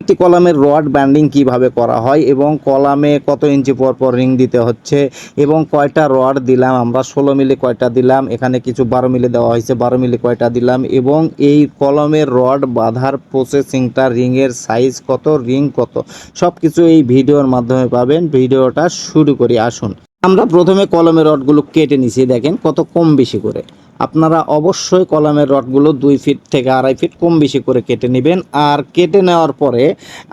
একটি কলামের rod banding কীভাবে করা হয় এবং কলামে কত ইঞ্চি পর পর রিং দিতে হচ্ছে এবং কয়টা রড দিলাম, আমরা ষোলো মিলি কয়টা দিলাম, এখানে কিছু বারো মিলি দেওয়া হয়েছে, বারো মিলি কয়টা দিলাম এবং এই কলমের রড বাঁধার প্রসেসিংটা রিংয়ের সাইজ কত রিং কত সব কিছু এই ভিডিওর মাধ্যমে পাবেন। ভিডিওটা শুরু করি, আসুন। আমরা প্রথমে কলমের রডগুলো কেটে নিছি, দেখেন কত কম বেশি করে। আপনারা অবশ্যই কলমের রডগুলো দুই ফিট থেকে আড়াই ফিট কম বেশি করে কেটে নেবেন। আর কেটে নেওয়ার পরে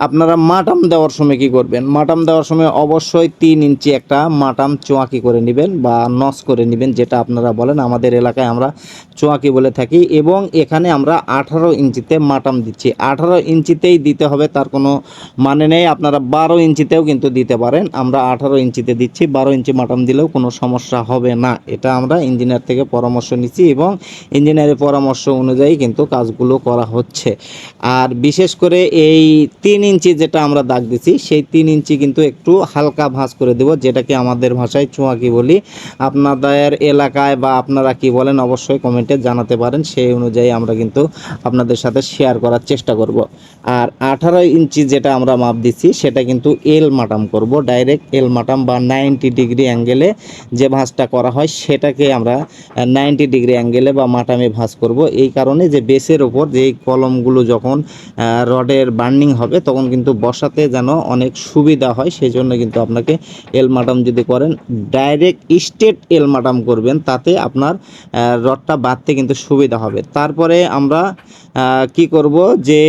আপনারা মাটাম দেওয়ার সময় কি করবেন? মাটাম দেওয়ার সময় অবশ্যই তিন ইঞ্চি একটা মাটাম চোয়াকি করে নেবেন বা নস করে নেবেন, যেটা আপনারা বলেন। আমাদের এলাকায় আমরা চোয়াকি বলে থাকি এবং এখানে আমরা আঠারো ইঞ্চিতে মাটাম দিচ্ছি। আঠারো ইঞ্চিতেই দিতে হবে, তার কোনো মানে নেই। আপনারা বারো ইঞ্চিতেও কিন্তু দিতে পারেন। আমরা আঠারো ইঞ্চিতে দিচ্ছি। বারো ইঞ্চি মাটাম দিলেও কোনো সমস্যা হবে না। এটা আমরা ইঞ্জিনিয়ার থেকে পরামর্শ নিচ্ছি। এবং ইঞ্জিনিয়ারের পরামর্শ অনুযায়ী কিন্তু কাজগুলো করা হচ্ছে। আর বিশেষ করে এই তিন ইঞ্চি যেটা আমরা দাগ দিচ্ছি সেই তিন ইঞ্চি কিন্তু একটু হালকা ভাঁজ করে দেব, যেটাকে আমাদের ভাষায় চুয়াকি বলি। আপনাদের এলাকায় বা আপনারা কি বলেন অবশ্যই কমেন্টে জানাতে পারেন, সেই অনুযায়ী আমরা কিন্তু আপনাদের সাথে শেয়ার করার চেষ্টা করব। আর আঠারো ইঞ্চি যেটা আমরা মাপ দিচ্ছি সেটা কিন্তু এল মাটাম করব ডাইরেক্ট এল মাটাম বা নাইনটি ডিগ্রি অ্যাঙ্গেলে যে ভাঁজটা করা হয়, সেটাকে আমরা নাইনটি ডিগ্রি অ্যাঙ্গেলে বা মাটামে ভাঁজ করব। এই কারণে যে বেসের ওপর যে কলমগুলো যখন রডের বার্নিং হবে, তখন কিন্তু বসাতে যেন অনেক সুবিধা হয়। সেই জন্য কিন্তু আপনাকে এল মাটাম যদি করেন ডাইরেক্ট স্টেট এল মাটাম করবেন, তাতে আপনার রডটা বাঁধতে কিন্তু সুবিধা হবে। তারপরে আমরা কি করব যে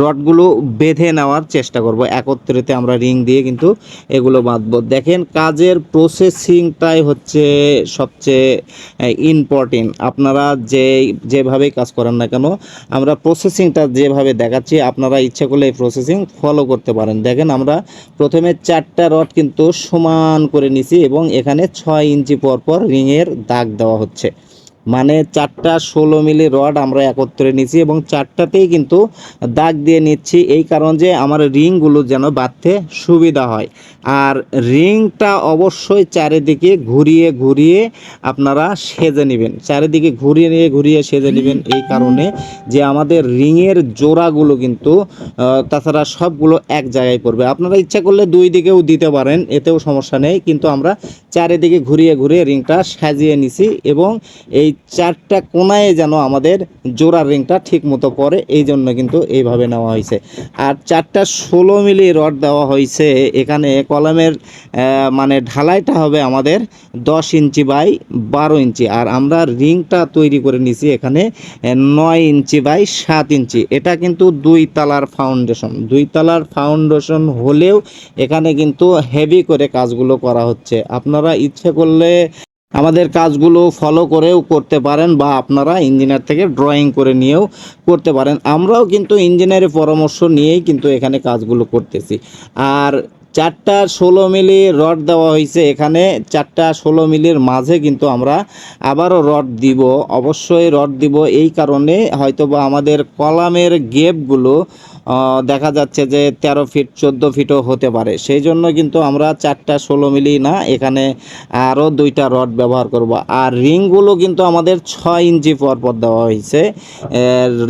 রডগুলো বেঁধে নেওয়ার চেষ্টা করব। একত্রিতে আমরা রিং দিয়ে কিন্তু এগুলো বাঁধবো। দেখেন কাজের প্রসেসিংটাই হচ্ছে সবচেয়ে ইম্পর্টেন্ট আপনারা যে যেভাবেই কাজ করেন না কেন, আমরা প্রসেসিংটা যেভাবে দেখাচ্ছি, আপনারা ইচ্ছা করলে এই প্রসেসিং ফলো করতে পারেন। দেখেন আমরা প্রথমে চারটা রড কিন্তু সমান করে নিছি এবং এখানে ছয় ইঞ্চি পর পর রিংয়ের দাগ দেওয়া হচ্ছে। মানে চারটা ষোলো মিলি রড আমরা একত্রে নিচ্ছি এবং চারটাতেই কিন্তু দাগ দিয়ে নিচ্ছি, এই কারণ যে আমার রিংগুলো যেন বাঁধতে সুবিধা হয়। আর রিংটা অবশ্যই চারিদিকে ঘুরিয়ে ঘুরিয়ে আপনারা সেজে নেবেন। চারিদিকে ঘুরিয়ে নিয়ে ঘুরিয়ে সেজে নেবেন এই কারণে যে আমাদের রিংয়ের জোড়াগুলো কিন্তু তাছাড়া সবগুলো এক জায়গায় পড়বে। আপনারা ইচ্ছা করলে দুই দিকেও দিতে পারেন, এতেও সমস্যা নেই, কিন্তু আমরা চারিদিকে ঘুরিয়ে ঘুরিয়ে রিংটা সাজিয়ে নিছি এবং এই চারটা কোনায় যেন আমাদের জোড়ার রিংটা ঠিক মতো পড়ে এই জন্য কিন্তু এইভাবে নেওয়া হয়েছে। আর চারটা ষোলো মিলি রড দেওয়া হয়েছে। এখানে কলমের মানে ঢালাইটা হবে আমাদের দশ ইঞ্চি বাই বারো ইঞ্চি। আর আমরা রিংটা তৈরি করে নিছি এখানে নয় ইঞ্চি বাই সাত ইঞ্চি। এটা কিন্তু দুই তালার ফাউন্ডেশন। দুই তালার ফাউন্ডেশন হলেও এখানে কিন্তু হেভি করে কাজগুলো করা হচ্ছে। আপনারা ইচ্ছে করলে আমাদের কাজগুলো ফলো করেও করতে পারেন বা আপনারা ইঞ্জিনিয়ার থেকে ড্রয়িং করে নিয়েও করতে পারেন। আমরাও কিন্তু ইঞ্জিনিয়ারের পরামর্শ নিয়েই কিন্তু এখানে কাজগুলো করতেছি। আর চারটা ষোলো মিলি রড দেওয়া হয়েছে। এখানে চারটা ষোলো মিলির মাঝে কিন্তু আমরা আবারও রড দিব। অবশ্যই রড দিব এই কারণে হয়তোবা আমাদের কলামের গেপগুলো দেখা যাচ্ছে যে তেরো ফিট চোদ্দ ফিটও হতে পারে। সেই জন্য কিন্তু আমরা চারটা ষোলো মিলি না, এখানে আরও দুইটা রড ব্যবহার করব। আর রিংগুলো কিন্তু আমাদের ছয় ইঞ্চি পর পর দেওয়া হয়েছে।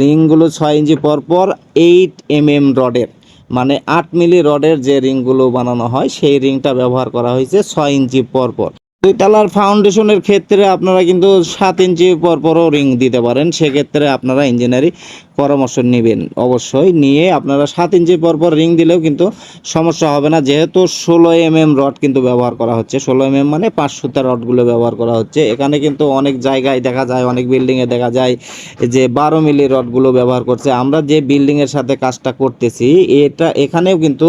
রিংগুলো ছয় ইঞ্চি পর পর এইট এম এম রডের মানে আট মিলি রডের যে রিংগুলো বানানো হয়, সেই রিংটা ব্যবহার করা হয়েছে ছয় ইঞ্চি পরপর। পর দুই তালার ফাউন্ডেশনের ক্ষেত্রে আপনারা কিন্তু সাত ইঞ্চি পর পরও রিং দিতে পারেন। সেক্ষেত্রে আপনারা ইঞ্জিনিয়ারিং পরামর্শ নেবেন। অবশ্যই নিয়ে আপনারা সাত ইঞ্চি পর পর রিং দিলেও কিন্তু সমস্যা হবে না। যেহেতু ষোলো এম এম রড কিন্তু ব্যবহার করা হচ্ছে। ষোলো এম এম মানে পাঁচ সুতার রডগুলো ব্যবহার করা হচ্ছে। এখানে কিন্তু অনেক জায়গায় দেখা যায়, অনেক বিল্ডিংয়ে দেখা যায় যে বারো মিলি রডগুলো ব্যবহার করছে। আমরা যে বিল্ডিংয়ের সাথে কাজটা করতেছি, এটা এখানেও কিন্তু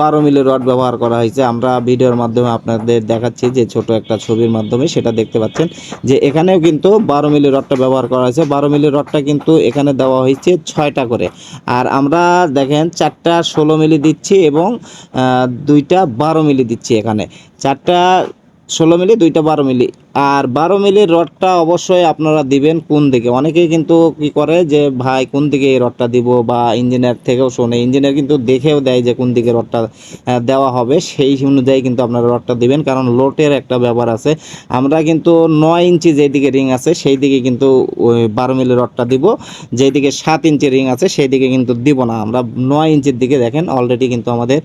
বারো মিলি রড ব্যবহার করা হয়েছে। আমরা ভিডিওর মাধ্যমে আপনাদের দেখাচ্ছি যে ছোট একটা ছবির মাধ্যমে সেটা দেখতে পাচ্ছেন যে এখানেও কিন্তু বারো মিলি রডটা ব্যবহার করা হয়েছে। বারো মিলি রডটা কিন্তু এখানে দেওয়া হয়েছে ছয়টা করে। আর আমরা দেখেন চারটা ষোলো মিলি দিচ্ছি এবং দুইটা বারো মিলি দিচ্ছি এখানে। চারটা ষোলো মিলি, দুইটা বারো মিলি। আর বারো মিলির রডটা অবশ্যই আপনারা দিবেন কোন দিকে? অনেকেই কিন্তু কি করে যে, ভাই, কোন দিকে এই রডটা দিব? বা ইঞ্জিনিয়ার থেকেও শোনে। ইঞ্জিনিয়ার কিন্তু দেখেও দেয় যে, কোন দিকে রডটা দেওয়া হবে। সেই অনুযায়ী কিন্তু আপনারা রডটা দিবেন। কারণ লোটের একটা ব্যাপার আছে। আমরা কিন্তু নয় ইঞ্চি যেদিকে রিং আছে সেই দিকে কিন্তু ওই বারো মিলি রডটা দিব। যেদিকে সাত ইঞ্চি রিং আছে সেই দিকে কিন্তু দিব না। আমরা নয় ইঞ্চির দিকে দেখেন অলরেডি কিন্তু আমাদের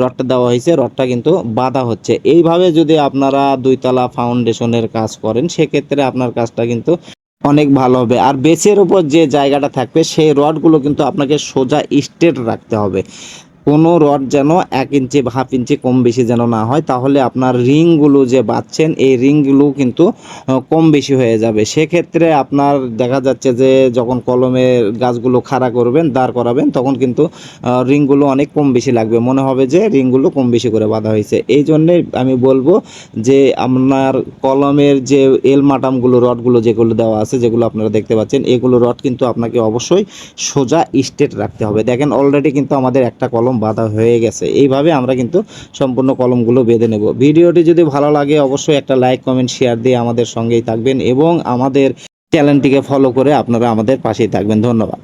রডটা দেওয়া হয়েছে। রডটা কিন্তু বাঁধা হচ্ছে। এইভাবে যদি আপনারা দুইতলা ফাউন্ডেশনের কাজ করেন, সেক্ষেত্রে আপনার কাজটা কিন্তু অনেক ভালো হবে। আর বেচের উপর যে জায়গাটা থাকবে, সেই রডগুলো কিন্তু আপনাকে সোজা স্ট্রেট রাখতে হবে। কোনো রড যেন এক ইঞ্চি হাফ ইঞ্চি কম বেশি যেন না হয়, তাহলে আপনার রিংগুলো যে বাঁধছেন, এই রিংগুলো কিন্তু কম বেশি হয়ে যাবে। সেক্ষেত্রে আপনার দেখা যাচ্ছে যে, যখন কলমের গাছগুলো খাড়া করবেন, দাঁড় করাবেন, তখন কিন্তু রিংগুলো অনেক কম বেশি লাগবে। মনে হবে যে, রিংগুলো কম বেশি করে বাঁধা হয়েছে। এই জন্যে আমি বলব যে, আপনার কলমের যে এল মাটামগুলো রডগুলো যেগুলো দেওয়া আছে, যেগুলো আপনারা দেখতে পাচ্ছেন, এগুলো রড কিন্তু আপনাকে অবশ্যই সোজা স্ট্রেট রাখতে হবে। দেখেন অলরেডি কিন্তু আমাদের একটা কলম বাঁধা হয়ে গেছে। এইভাবে আমরা কিন্তু সম্পূর্ণ কলমগুলো বেঁধে নেব। ভিডিওটি যদি ভালো লাগে, অবশ্যই একটা লাইক, কমেন্ট, শেয়ার দিয়ে আমাদের সঙ্গেই থাকবেন এবং আমাদের চ্যানেলটিকে ফলো করে আপনারা আমাদের পাশেই থাকবেন। ধন্যবাদ।